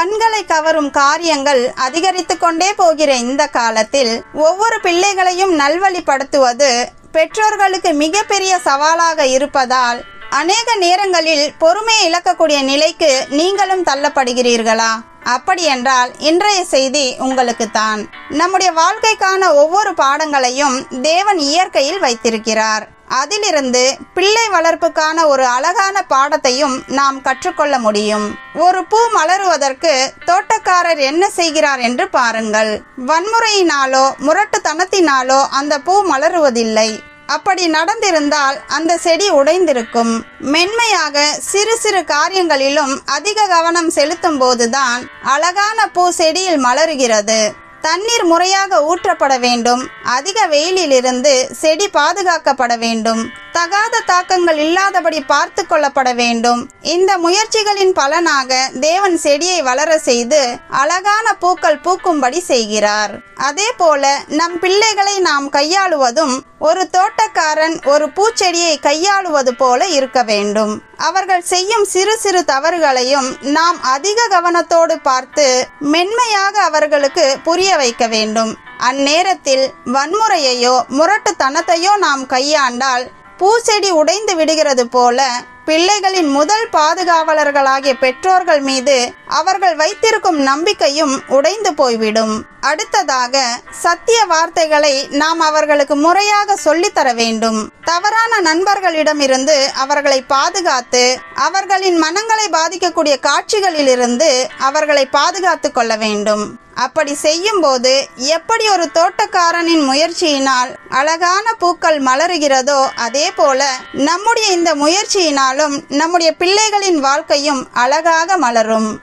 கண்களை கவரும் காரியங்கள் அதிகரித்து கொண்டே போகிற. இந்த காலத்தில் ஒவ்வொரு பிள்ளைகளையும் நல்வழிப்படுத்துவது பெற்றோர்களுக்கு மிகப்பெரிய சவாலாக இருப்பதால் அநேக நேரங்களில் பொறுமையை இழக்கக்கூடிய நிலைக்கு நீங்களும் தள்ளப்படுகிறீர்களா? அப்படியென்றால் இன்றைய செய்தி உங்களுக்கு தான். நம்முடைய வாழ்க்கைக்கான ஒவ்வொரு பாடங்களையும் தேவன் இயற்கையில் வைத்திருக்கிறார். அதிலிருந்து பிள்ளை வளர்ப்புக்கான ஒரு அழகான பாடத்தையும் நாம் கற்றுக்கொள்ள முடியும். ஒரு பூ மலருவதற்கு தோட்டக்காரர் என்ன செய்கிறார் என்று பாருங்கள். வன்முறையினாலோ முரட்டுத்தனத்தினாலோ அந்த பூ மலருவதில்லை. அப்படி நடந்திருந்தால் அந்த செடி உடைந்திருக்கும். மென்மையாக சிறு சிறு காரியங்களிலும் அதிக கவனம் செலுத்தும் போதுதான் அழகான பூ செடியில் மலருகிறது. தண்ணீர் முறையாக ஊற்றப்பட வேண்டும். அதிக வெயிலிலிருந்து செடி பாதுகாக்கப்பட வேண்டும். தகாத தாக்கங்கள் இல்லாதபடி பார்த்து கொள்ளப்பட வேண்டும். இந்த முயற்சிகளின் பலனாக தேவன் செடியை வளர செய்து அழகான பூக்கள் பூக்கும்படி செய்கிறார். அதே போல நம் பிள்ளைகளை நாம் கையாளுவதும் ஒரு தோட்டக்காரன் ஒரு பூச்செடியை கையாளுவது போல இருக்க வேண்டும். அவர்கள் செய்யும் சிறு சிறு தவறுகளையும் நாம் அதிக கவனத்தோடு பார்த்து மென்மையாக அவர்களுக்கு புரிய வைக்க வேண்டும். அந்நேரத்தில் வன்முறையையோ முரட்டுத்தனத்தையோ நாம் கையாண்டால் பூச்செடி உடைந்து விடுகிறது போல பிள்ளைகளின் முதல் பாதுகாவலர்களாகிய பெற்றோர்கள் மீது அவர்கள் வைத்திருக்கும் நம்பிக்கையும் உடைந்து போய்விடும். அடுத்ததாக சத்திய வார்த்தைகளை நாம் அவர்களுக்கு முறையாக சொல்லித்தர வேண்டும். தவறான நண்பர்களிடமிருந்து அவர்களை பாதுகாத்து அவர்களின் மனங்களை பாதிக்கக்கூடிய காட்சிகளிலிருந்து அவர்களை பாதுகாத்து கொள்ள வேண்டும். அப்படி செய்யும்போது எப்படி ஒரு தோட்டக்காரனின் முயற்சியினால் அழகான பூக்கள் மலருகிறதோ அதே போல நம்முடைய இந்த முயற்சியினாலும் நம்முடைய பிள்ளைகளின் வாழ்க்கையும் அழகாக மலரும்.